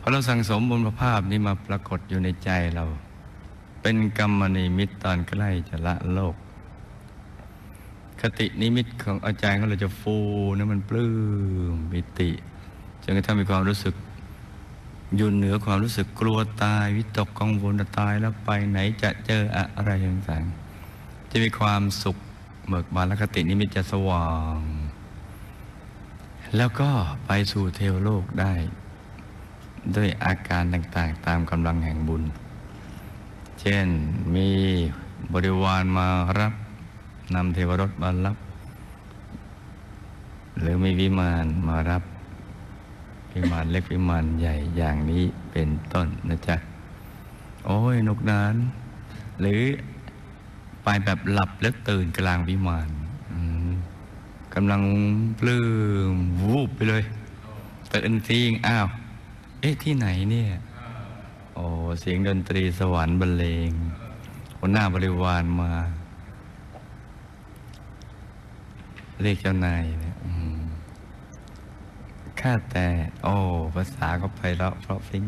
พอเราสั่งสมบุญภาพนี้มาปรากฏอยู่ในใจเรา เป็นกรรมนิมิตตอนใกล้จะละโลก คตินิมิตของอาจารย์ของเราจะฟูนะมันปลื้มปิติจนกระทั่งมีความรู้สึกอยู่เหนือความรู้สึกกลัวตาย วิตกกังวลตายแล้วไปไหนจะเจออะไรต่างๆจะมีความสุขเบิกบานและคตินิมิตจะสว่าง แล้วก็ไปสู่เทวโลกได้ ด้วยอาการต่างๆ ตามกำลังแห่งบุญ เช่นมีบริวารมารับนำเทวรถมารับ หรือมีวิมานมารับวิมานเล็กวิมานใหญ่อย่างนี้เป็นต้นนะจ๊ะ โอ้ยนกนานหรือไปแบบหลับแล้วตื่นกลางวิมานกำลังปลื้มวูบไปเลยตื่นทิ้งอ้าว เอ๊ะ ที่ไหนเนี่ย โอ้เสียงดนตรีสวรรค์บรรเลงหัวหน้าบริวารมา เรียกเจ้านายเนี่ยข้าแต่ โอ้ภาษาก็ไพเราะเพราะฟิ้ง